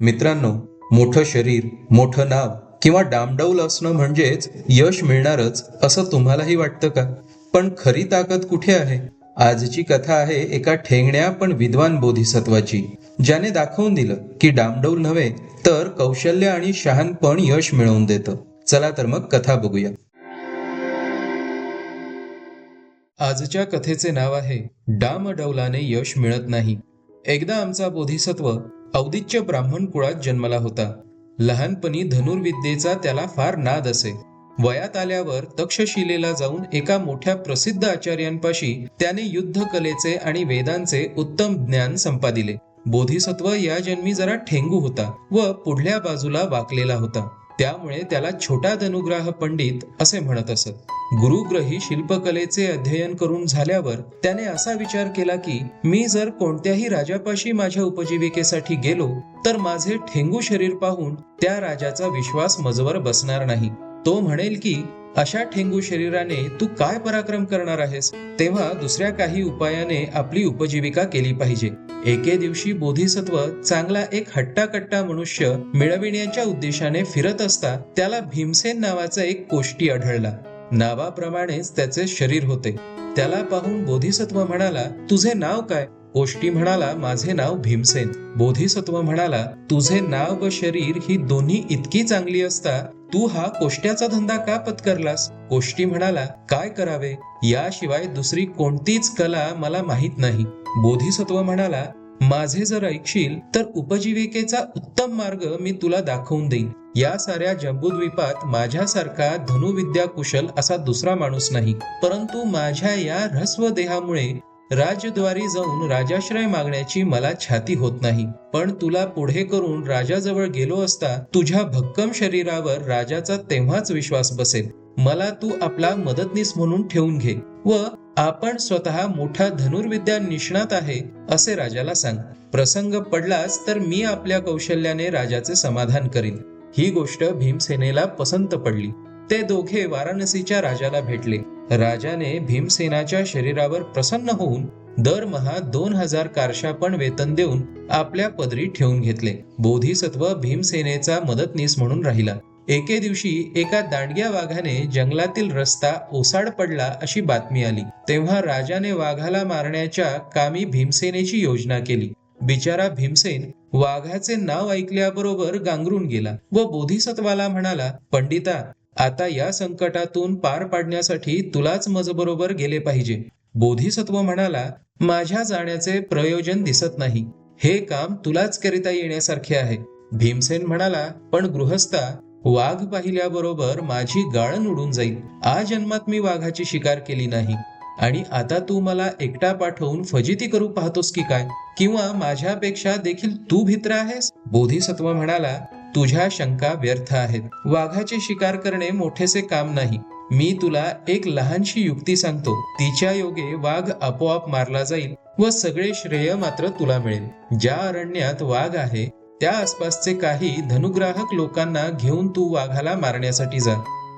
मित्रांनो मोठं शरीर मोठं नाव किंवा डामडौल असणं म्हणजेच यश मिळणारच असं तुम्हालाही वाटतं का? पण खरी ताकद कुठे आहे? आजची कथा आहे एका ठेंगण्या पण विद्वान बोधिसत्वाची ज्याने दाखवून दिलं की डामडौल नव्हे तर कौशल्य आणि शहाणपण यश मिळवून देतं. चला तर मग कथा बघूया. आजच्या कथेचे नाव आहे डामडौलाने यश मिळत नाही. एकदा आमचा बोधिसत्व औदिच्य ब्राह्मण कुळात जन्मला होता. लहानपणी धनुर्विद्येचा त्याला फार नाद असे. वयात आल्यावर तक्षशिलेला जाऊन एका मोठ्या प्रसिद्ध आचार्यांपाशी त्याने युद्ध कलेचे आणि वेदांचे उत्तम ज्ञान संपादिले. बोधिसत्व या जन्मी जरा ठेंगू होता व पुढल्या बाजूला वाकलेला होता. त्यामुळे त्याला छोटा धनुग्राह पंडित असे म्हणत असत. गुरुग्रही शिल्पकलेचे अध्ययन करून झाल्यावर त्याने असा विचार केला की मी जर कोणत्याही राजापाशी माझ्या उपजीविकेसाठी गेलो तर माझे ठेंगू शरीर पाहून त्या राजाचा विश्वास मजवर बसणार नाही. तो म्हणेल की अशा ठेंगू शरीराने तू काय पराक्रम करणार आहेस? तेव्हा दुसऱ्या काही उपायाने आपली उपजीविका केली पाहिजे. एके दिवशी बोधिसत्व चांगला एक हट्टाकट्टा मनुष्य मिळविण्याच्या उद्देशाने फिरत असता त्याला भीमसेन नावाचा एक कोष्टी आढळला. नावाप्रमाणेच त्याचे शरीर होते. त्याला पाहून बोधिसत्व म्हणाला तुझे नाव काय? कोष्टी म्हणाला माझे नाव भीमसेन. बोधिसत्व म्हणाला तुझे नाव व शरीर ही दोन्ही इतकी चांगली असता तू हा कोष्ट्याचा धंदा का पत्करलास? कोष्टी म्हणाला काय करावे? याशिवाय दुसरी कोणतीच कला मला माहीत नाही. बोधिसत्व म्हणाला माझे जर ऐकशील तर उपजीविकेचा उत्तम मार्ग मी तुला दाखवून देईन. या साऱ्या जम्बूद्वीपात माझ्यासारखा धनुविद्या कुशल असा दुसरा माणूस नाही. परंतु माझ्या या ह्रस्व देहामुळे राजद्वारी जाऊन राजाश्रय मागण्याची मला छाती होत नाही. पण तुला पुढे करून राजाजवळ गेलो असता तुझ्या भक्कम शरीरावर राजाचा तेव्हाच विश्वास बसेल. मला तू आपला मदतनीस म्हणून ठेवून घे व आपण स्वतः मोठा धनुर्विद्या निष्णात आहे असे राजाला सांग. प्रसंग पडलाच तर मी आपल्या कौशल्याने राजाचे समाधान करीन. ही गोष्ट भीमसेनेला पसंत पडली. ते दोघे वाराणसीच्या राजाला भेटले. राजाने भीमसेनाच्या शरीरावर प्रसन्न होऊन दरमहा दोन हजार कार्शापण वेतन देऊन आपल्या पदरी ठेवून घेतले. बोधिसत्व भीमसेनेचा मदतनीस म्हणून राहिला. एके दिवशी एका दांडग्या वाघाने जंगलातील रस्ता ओसाड पडला अशी बातमी आली. तेव्हा राजाने वाघाला मारण्याच्या कामी भीमसेनेची योजना केली. बिचारा भीमसेन वाघाचे नाव ऐकल्याबरोबर गांगरून गेला व बोधिसत्वाला म्हणाला पंडिता आता या संकटातून पार पाडण्यासाठी तुलाच मजबरोबर गेले पाहिजे. बोधिसत्व म्हणाला माझ्या जाण्याचे प्रयोजन दिसत नाही. हे काम तुलाच करिता येण्यासारखे आहे. भीमसेन म्हणाला पण गृहस्था वाघ पाहिल्याबरोबर माझी गाळण उडून जाईल. आ जन्मात मी वाघाची शिकार केली नाही. आणि आता तू मला एकटा पाठवून फजिती करू पाहतोस की काय? किंवा माझ्यापेक्षा देखील तू भित्र आहेस? बोधिसत्व म्हणाला तुझ्या शंका व्यर्थ आहेत. वाघाची शिकार करणे मोठेसे काम नाही. मी तुला एक लहानशी युक्ती सांगतो. तिच्या योगे वाघ आपोआप मारला जाईल व सगळे श्रेय मात्र तुला मिळेल. ज्या अरण्यात वाघ आहे त्या आसपासचे काही धनुग्राहक लोकांना घेऊन तू वाघाला मारण्यासाठी जा.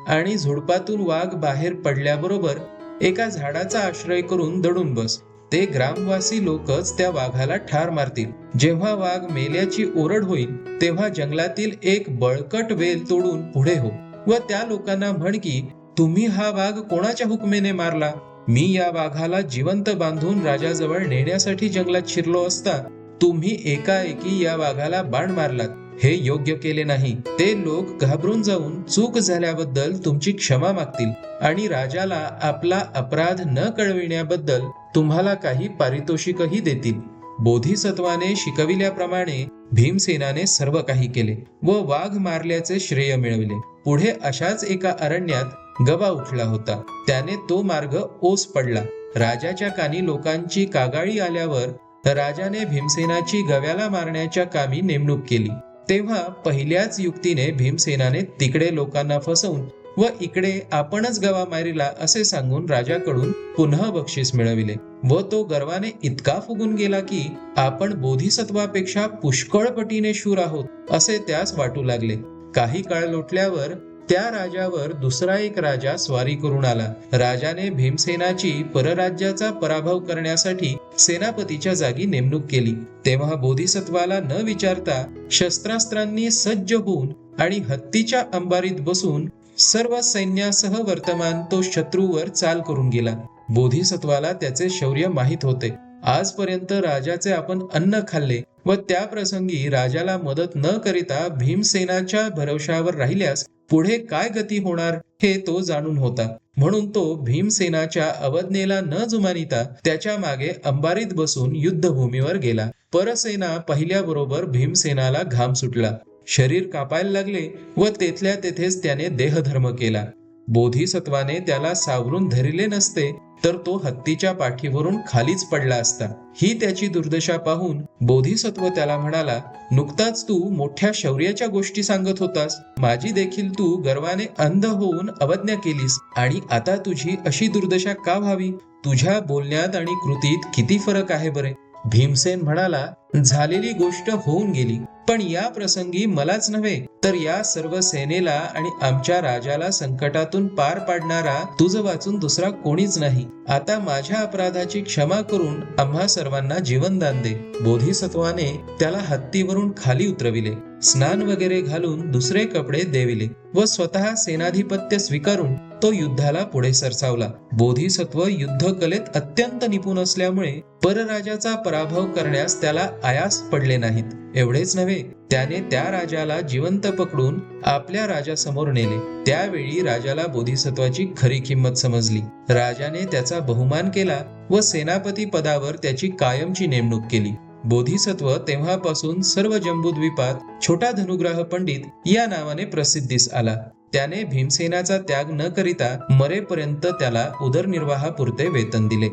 आणि झुडपातून वाघ बाहेर पडल्याबरोबर एका झाडाचा आश्रय करून दडून बस. ते ग्रामवासी लोकच त्या वाघाला ठार मारतील. जेव्हा वाघ मेल्याची ओरड होईल तेव्हा जंगलातील एक बळकट वेल तोडून पुढे हो. व त्या लोकांना म्हण की तुम्ही हा वाघ कोणाच्या हुकमेने मारला? मी या वाघाला जिवंत बांधून राजाजवळ नेण्यासाठी जंगलात शिरलो असता तुम्ही एकाएकी या वाघाला बाण मारलात. हे योग्य केले नाही. ते लोक घाबरून जाऊन चूक झाल्याबद्दल तुमची क्षमा मागतील आणि राजाला आपला अपराध न कळविण्याबद्दल तुम्हाला काही पारितोषिकही देतील. बोधिसत्वाने शिकविल्याप्रमाणे भीमसेनाने सर्व काही केले व वाघ मारल्याचे श्रेय मिळविले. पुढे अशाच एका अरण्यात गवा उठला होता. त्याने तो मार्ग ओस पडला. राजाच्या कानी लोकांची कागाळी आल्यावर राजाने भीमसेनाची गव्याला मारण्याच्या कामी नेमणूक केली. तेव्हा पहिल्याच युक्तीने भीमसेनाने तिकडे लोकांना फसवून व इकडे आपणच गवा मारिला असे सांगून राजाकडून पुन्हा बक्षीस मिळविले व तो गर्वाने इतका फुगून गेला की आपण बोधिसत्वापेक्षा पुष्कळ पटीने शूर आहोत असे त्यास वाटू लागले. काही काळ लोटल्यावर त्या राजावर दुसरा एक राजा स्वारी करून आला. राजाने भीमसेनाची परराज्याचा पराभव करण्यासाठी सेनापतीच्या जागी नेमणूक केली. तेव्हा बोधिसत्वाला न विचारता शस्त्रास्त्रांनी सज्ज होऊन आणि हत्तीच्या अंबारीत बसून सर्व सैन्यासह वर्तमान तो शत्रूवर चाल करून गेला. बोधिसत्वाला त्याचे शौर्य माहीत होते. आजपर्यंत राजाचे आपण अन्न खाल्ले व त्या प्रसंगी राजाला मदत न करिता भीमसेनाच्या भरवशावर राहिल्यास पुढे काय गती होणार हे तो जाणून होता. म्हणून तो भीमसेनाच्या अवज्ञेला न जुमानिता त्याच्यामागे अंबारीत बसून युद्धभूमीवर गेला. परसेना पहिल्याबरोबर भीमसेनाला घाम सुटला. शरीर कापायला लागले व तेथल्या तेथेच त्याने देहधर्म केला. बोधिसत्वाने त्याला सावरून धरिले नसते तर तो हत्तीच्या पाठीवरून खालीच पडला असता. ही त्याची दुर्दशा पाहून बोधिसत्व त्याला म्हणाला नुकताच तू मोठ्या शौर्याच्या गोष्टी सांगत होतास. माझी देखील तू गर्वाने अंध होऊन अवज्ञा केलीस. आणि आता तुझी अशी दुर्दशा का व्हावी? तुझ्या बोलण्यात आणि कृतीत किती फरक आहे बरे? भीमसेन म्हणाला झालेली गोष्ट होऊन गेली. पण या प्रसंगी मलाच नव्हे तर या सर्व सेनेला आणि आमच्या राजाला संकटातून पार पाडणारा तुझ वाचून दुसरा कोणीच नाही. आता माझ्या अपराधाची क्षमा करून आम्हा सर्वांना जीवनदान दे. बोधिसत्वाने त्याला हत्तीवरून खाली उतरविले. स्नान वगैरे घालून दुसरे कपडे देविले व स्वतः सेनाधिपत्य स्वीकारून तो युद्धाला पुढे सरसावला. बोधिसत्व युद्ध कलेत अत्यंत निपुण असल्यामुळे परराजाचा पराभव करण्यास त्याला आयास पडले नाहीत. एवढेच नव्हे त्याने त्या राजाला जिवंत पकडून आपल्या राजासमोर नेले. त्यावेळी राजाला बोधिसत्वाची खरी किंमत समजली. राजाने त्याचा बहुमान केला व सेनापती पदावर त्याची कायमची नेमणूक केली. बोधिसत्व तेव्हापासून सर्व जम्बूद्वीपात छोटा धनुग्राह पंडित या नावाने प्रसिद्धीस आला. त्याने भीमसेनाचा त्याग न करिता मरेपर्यंत त्याला उदरनिर्वाहापुरते वेतन दिले.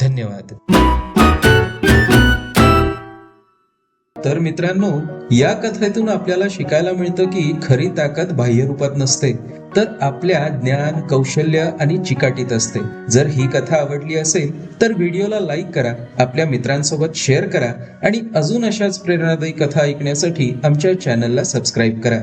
धन्यवाद. तर मित्रांनो या कथेतून आपल्याला शिकायला मिळतं की खरी ताकद बाह्य रूपात नसते तर आपल्या ज्ञान कौशल्य आणि चिकाटीत असते. जर ही कथा आवडली असेल तर व्हिडिओला लाईक करा आपल्या मित्रांसोबत शेअर करा आणि अजून अशाच प्रेरणादायी कथा ऐकण्यासाठी आमच्या चॅनलला सबस्क्राईब करा.